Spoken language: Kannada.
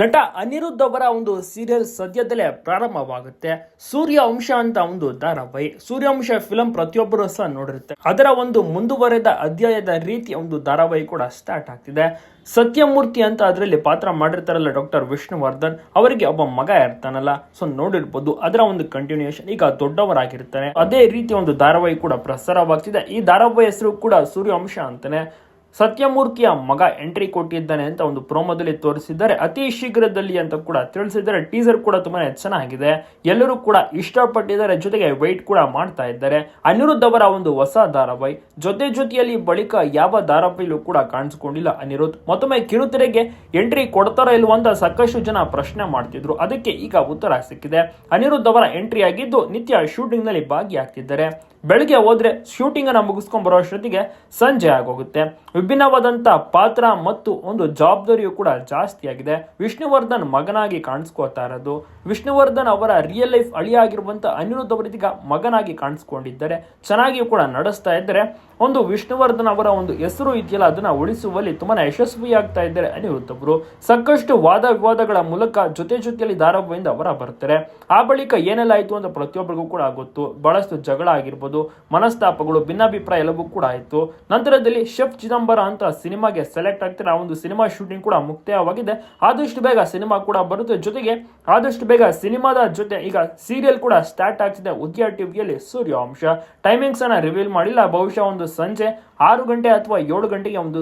ನಟ ಅನಿರುದ್ಧ ಅವರ ಒಂದು ಸೀರಿಯಲ್ ಸದ್ಯದಲ್ಲೇ ಪ್ರಾರಂಭವಾಗುತ್ತೆ. ಸೂರ್ಯವಂಶ ಅಂತ ಒಂದು ಧಾರಾವಾಹಿ. ಸೂರ್ಯವಂಶ ಫಿಲಂ ಪ್ರತಿಯೊಬ್ಬರು ಸಹ ನೋಡಿರುತ್ತೆ. ಅದರ ಒಂದು ಮುಂದುವರೆದ ಅಧ್ಯಾಯದ ರೀತಿಯ ಒಂದು ಧಾರಾವಾಹಿ ಕೂಡ ಸ್ಟಾರ್ಟ್ ಆಗ್ತಿದೆ. ಸತ್ಯಮೂರ್ತಿ ಅಂತ ಅದರಲ್ಲಿ ಪಾತ್ರ ಮಾಡಿರ್ತಾರಲ್ಲ ಡಾಕ್ಟರ್ ವಿಷ್ಣುವರ್ಧನ್, ಅವರಿಗೆ ಒಬ್ಬ ಮಗ ಇರ್ತಾನಲ್ಲ. ಸೊ ನೋಡಿರ್ಬೋದು. ಅದರ ಒಂದು ಕಂಟಿನ್ಯೂಯೇಷನ್ ಈಗ ದೊಡ್ಡವರಾಗಿರ್ತಾನೆ ಅದೇ ರೀತಿ ಒಂದು ಧಾರಾವಾಹಿ ಕೂಡ ಪ್ರಸಾರವಾಗ್ತಿದೆ. ಈ ಧಾರಾವಾಹಿ ಹೆಸರು ಕೂಡ ಸೂರ್ಯವಂಶ ಅಂತಾನೆ. ಸತ್ಯಮೂರ್ತಿಯ ಮಗ ಎಂಟ್ರಿ ಕೊಟ್ಟಿದ್ದಾನೆ ಅಂತ ಒಂದು ಪ್ರೋಮೋದಲ್ಲಿ ತೋರಿಸಿದ್ದಾರೆ. ಅತಿ ಶೀಘ್ರದಲ್ಲಿ ಅಂತ ಕೂಡ ತಿಳಿಸಿದ್ದಾರೆ. ಟೀಸರ್ ಕೂಡ ತುಂಬಾ ಚೆನ್ನಾಗಿದೆ. ಎಲ್ಲರೂ ಕೂಡ ಇಷ್ಟಪಟ್ಟಿದ್ದಾರೆ. ಜೊತೆಗೆ ವೆಯ್ಟ್ ಕೂಡ ಮಾಡ್ತಾ ಇದ್ದಾರೆ. ಅನಿರುದ್ಧ ಅವರ ಒಂದು ಹೊಸ ಧಾರಾವಾಹಿ. ಜೊತೆ ಜೊತೆಯಲ್ಲಿ ಬಳಿಕ ಯಾವ ಧಾರಾವಾಹಿಯಲ್ಲೂ ಕೂಡ ಕಾಣಿಸ್ಕೊಂಡಿಲ್ಲ ಅನಿರುದ್ಧ. ಮತ್ತೊಮ್ಮೆ ಕಿರುತೆರೆಗೆ ಎಂಟ್ರಿ ಕೊಡ್ತಾರ ಇಲ್ವೋ ಅಂತ ಸಾಕಷ್ಟು ಜನ ಪ್ರಶ್ನೆ ಮಾಡ್ತಿದ್ರು. ಅದಕ್ಕೆ ಈಗ ಉತ್ತರ ಸಿಕ್ಕಿದೆ. ಅನಿರುದ್ಧ ಅವರ ಎಂಟ್ರಿ ಆಗಿದ್ದು ನಿತ್ಯ ಶೂಟಿಂಗ್ನಲ್ಲಿ ಭಾಗಿಯಾಗ್ತಿದ್ದಾರೆ. ಬೆಳಗ್ಗೆ ಹೋದ್ರೆ ಶೂಟಿಂಗ್ ಅನ್ನ ಮುಗಿಸ್ಕೊಂಡ್ ಬರೋ ಅಷ್ಟೊತ್ತಿಗೆ ಸಂಜೆ ಆಗೋಗುತ್ತೆ. ವಿಭಿನ್ನವಾದಂತ ಪಾತ್ರ ಮತ್ತು ಒಂದು ಜವಾಬ್ದಾರಿಯು ಕೂಡ ಜಾಸ್ತಿಯಾಗಿದೆ. ವಿಷ್ಣುವರ್ಧನ್ ಮಗನಾಗಿ ಕಾಣಿಸ್ಕೋತಾ ಇರೋದು. ವಿಷ್ಣುವರ್ಧನ್ ಅವರ ರಿಯಲ್ ಲೈಫ್ ಅಳಿಯಾಗಿರುವಂಥ ಅನಿರುದ್ಧ ಅವರಿದೀಗ ಮಗನಾಗಿ ಕಾಣಿಸ್ಕೊಂಡಿದ್ದಾರೆ. ಚೆನ್ನಾಗಿಯೂ ಕೂಡ ನಡೆಸ್ತಾ ಇದ್ದಾರೆ. ಒಂದು ವಿಷ್ಣುವರ್ಧನ್ ಅವರ ಒಂದು ಹೆಸರು ಇದೆಯಲ್ಲ, ಅದನ್ನ ಉಳಿಸುವಲ್ಲಿ ತುಂಬಾ ಯಶಸ್ವಿಯಾಗ್ತಾ ಇದ್ದಾರೆ ಅನಿರುದ್ಧ ಅವರು ಸಾಕಷ್ಟು ವಾದ ವಿವಾದಗಳ ಮೂಲಕ ಜೊತೆ ಜೊತೆಯಲ್ಲಿ ಧಾರಾವಾಹಿಯಿಂದ ಅವರ ಬರ್ತಾರೆ. ಆ ಬಳಿಕ ಏನೆಲ್ಲ ಆಯಿತು ಅಂತ ಪ್ರತಿಯೊಬ್ಬರಿಗೂ ಕೂಡ ಗೊತ್ತು. ಬಹಳಷ್ಟು ಜಗಳ ಆಗಿರ್ಬೋದು, ಮನಸ್ತಾಪಗಳು, ಭಿನ್ನಾಭಿಪ್ರಾಯ ಎಲ್ಲವೂ ಕೂಡ ಆಯಿತು. ನಂತರದಲ್ಲಿ ಶೆಫ್ ಚಿದಂಬರ ಅಂತ ಸಿನಿಮಾಗೆ ಸೆಲೆಕ್ಟ್ ಆಗ್ತಾರೆ ಆ ಒಂದು ಸಿನಿಮಾ ಶೂಟಿಂಗ್ ಕೂಡ ಮುಕ್ತಾಯವಾಗಿದೆ. ಆದಷ್ಟು ಬೇಗ ಸಿನಿಮಾ ಕೂಡ ಬರುತ್ತೆ. ಜೊತೆಗೆ ಆದಷ್ಟು ಬೇಗ ಸಿನಿಮಾದ ಜೊತೆ ಈಗ ಸೀರಿಯಲ್ ಕೂಡ ಸ್ಟಾರ್ಟ್ ಆಗ್ತಿದೆ ಉದ್ಯಾ ಟಿವಿಯಲ್ಲಿ ಸೂರ್ಯವಂಶ. ಟೈಮಿಂಗ್ಸ್ ಅನ್ನ ರಿವೀಲ್ ಮಾಡಿಲ್ಲ, ಬಹುಶಃ ಸಂಜೆ ಆರು ಗಂಟೆ ಅಥವಾ ಏಳು ಗಂಟೆಗೆ ಒಂದು